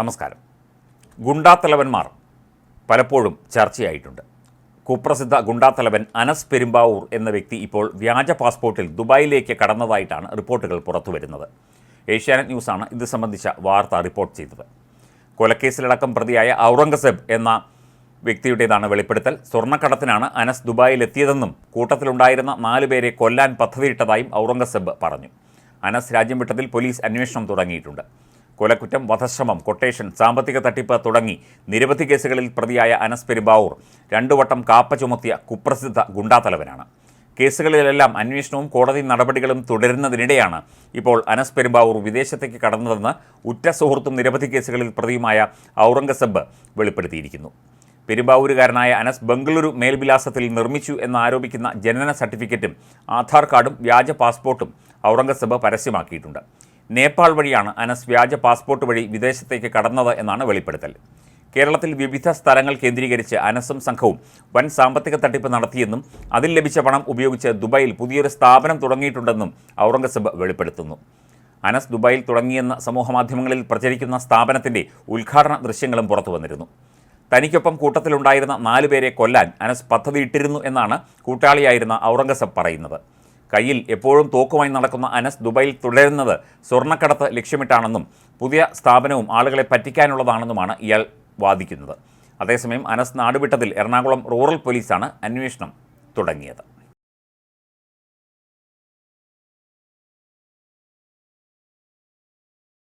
നമസ്കാരം. ഗുണ്ടാത്തലവന്മാർ പലപ്പോഴും ചർച്ചയായിട്ടുണ്ട്. കുപ്രസിദ്ധ ഗുണ്ടാത്തലവൻ അനസ് പെരുമ്പാവൂർ എന്ന വ്യക്തി ഇപ്പോൾ വ്യാജ പാസ്പോർട്ടിൽ ദുബായിലേക്ക് കടന്നതായിട്ടാണ് റിപ്പോർട്ടുകൾ പുറത്തു വരുന്നത്. ഏഷ്യാനെറ്റ് ന്യൂസാണ് ഇത് സംബന്ധിച്ച വാർത്ത റിപ്പോർട്ട് ചെയ്തത്. കൊലക്കേസിലടക്കം പ്രതിയായ ഔറംഗസേബ് എന്ന വ്യക്തിയുടേതാണ് വെളിപ്പെടുത്തൽ. സ്വർണക്കടത്തിനാണ് അനസ് ദുബായിലെത്തിയതെന്നും കൂട്ടത്തിലുണ്ടായിരുന്ന നാലുപേരെ കൊല്ലാൻ പദ്ധതിയിട്ടതായും ഔറംഗസേബ് പറഞ്ഞു. അനസ് രാജ്യം വിട്ടതിൽ പോലീസ് അന്വേഷണം തുടങ്ങിയിട്ടുണ്ട്. കൊലക്കുറ്റം വധശ്രമം കൊട്ടേഷൻ സാമ്പത്തിക തട്ടിപ്പ് തുടങ്ങി നിരവധി കേസുകളിൽ പ്രതിയായ അനസ് പെരുമ്പാവൂർ രണ്ടു വട്ടം കാപ്പ ചുമത്തിയ കുപ്രസിദ്ധ ഗുണ്ടാത്തലവനാണ് കേസുകളിലെല്ലാം അന്വേഷണവും കോടതി നടപടികളും തുടരുന്നതിനിടെയാണ് ഇപ്പോൾ അനസ് പെരുമ്പാവൂർ വിദേശത്തേക്ക് കടന്നതെന്ന് ഉറ്റ സുഹൃത്തും നിരവധി കേസുകളിൽ പ്രതിയുമായ ഔറംഗസബ് വെളിപ്പെടുത്തിയിരിക്കുന്നു. പെരുമ്പാവൂരുകാരനായ അനസ് ബംഗളൂരു മേൽവിലാസത്തിൽ നിർമ്മിച്ചു എന്നാരോപിക്കുന്ന ജനന സർട്ടിഫിക്കറ്റും ആധാർ കാർഡും വ്യാജ പാസ്പോർട്ടും ഔറംഗസബ് പരസ്യമാക്കിയിട്ടുണ്ട്. നേപ്പാൾ വഴിയാണ് അനസ് വ്യാജ പാസ്പോർട്ട് വഴി വിദേശത്തേക്ക് കടന്നത് എന്നാണ് വെളിപ്പെടുത്തൽ. കേരളത്തിൽ വിവിധ സ്ഥലങ്ങൾ കേന്ദ്രീകരിച്ച് അനസും സംഘവും വൻ സാമ്പത്തിക തട്ടിപ്പ് നടത്തിയെന്നും അതിൽ ലഭിച്ച പണം ഉപയോഗിച്ച് ദുബായിൽ പുതിയൊരു സ്ഥാപനം തുടങ്ങിയിട്ടുണ്ടെന്നും ഔറംഗസബ് വെളിപ്പെടുത്തുന്നു. അനസ് ദുബായിൽ തുടങ്ങിയെന്ന സമൂഹമാധ്യമങ്ങളിൽ പ്രചരിക്കുന്ന സ്ഥാപനത്തിന്റെ ഉദ്ഘാടന ദൃശ്യങ്ങളും പുറത്തു വന്നിരുന്നു. തനിക്കൊപ്പം കൂട്ടത്തിലുണ്ടായിരുന്ന നാലുപേരെ കൊല്ലാൻ അനസ് പദ്ധതിയിട്ടിരുന്നു എന്നാണ് കൂട്ടാളിയായിരുന്ന ഔറംഗസബ് പറയുന്നത്. കയ്യിൽ എപ്പോഴും തോക്കുമായി നടക്കുന്ന അനസ് ദുബൈയിൽ തുടരുന്നത് സ്വർണക്കടത്ത് ലക്ഷ്യമിട്ടാണെന്നും പുതിയ സ്ഥാപനവും ആളുകളെ പറ്റിക്കാനുള്ളതാണെന്നുമാണ് ഇയാൾ വാദിക്കുന്നത്. അതേസമയം അനസ് നാടുവിട്ടതിൽ എറണാകുളം റൂറൽ പോലീസാണ് അന്വേഷണം തുടങ്ങിയത്.